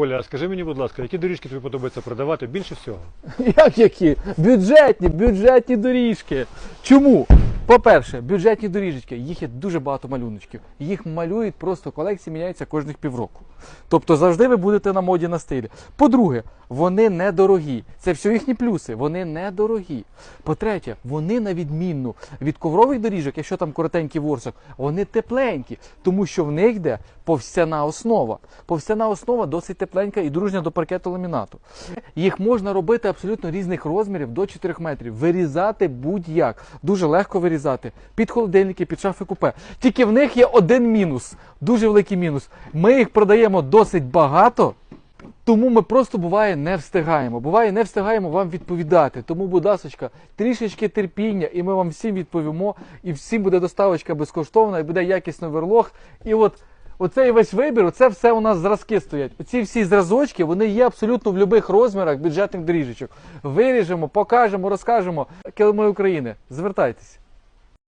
Оля, а скажи мені, будь ласка, які доріжки тобі подобається продавати більше всього? Як які? Бюджетні, бюджетні доріжки. Чому? По-перше, бюджетні доріжечки, їх є дуже багато малюночків. Їх малюють просто колекції міняються кожних півроку. Тобто завжди ви будете на моді на стилі. По-друге, вони недорогі. Це все їхні плюси. Вони недорогі. По-третє, вони на відмінну від коврових доріжок, якщо там коротенький ворсок, вони тепленькі, тому що в них йде повстяна основа. Повстяна основа досить тепленька і дружня до паркету ламінату. Їх можна робити абсолютно різних розмірів до 4 метрів. Вирізати будь-як. Дуже легко вирізати. Під холодильники, під шафи купе. Тільки в них є один мінус, дуже великий мінус. Ми їх продаємо досить багато. Тому ми просто буває не встигаємо. Буває, не встигаємо вам відповідати. Тому, будь ласочка, трішечки терпіння, і ми вам всім відповімо. І всім буде доставочка безкоштовна, і буде якісний верлог. І от оцей весь вибір, оце все у нас зразки стоять. Оці всі зразочки, вони є абсолютно в будь-яких розмірах бюджетних доріжечок. Виріжемо, покажемо, розкажемо. Килими України. Звертайтеся.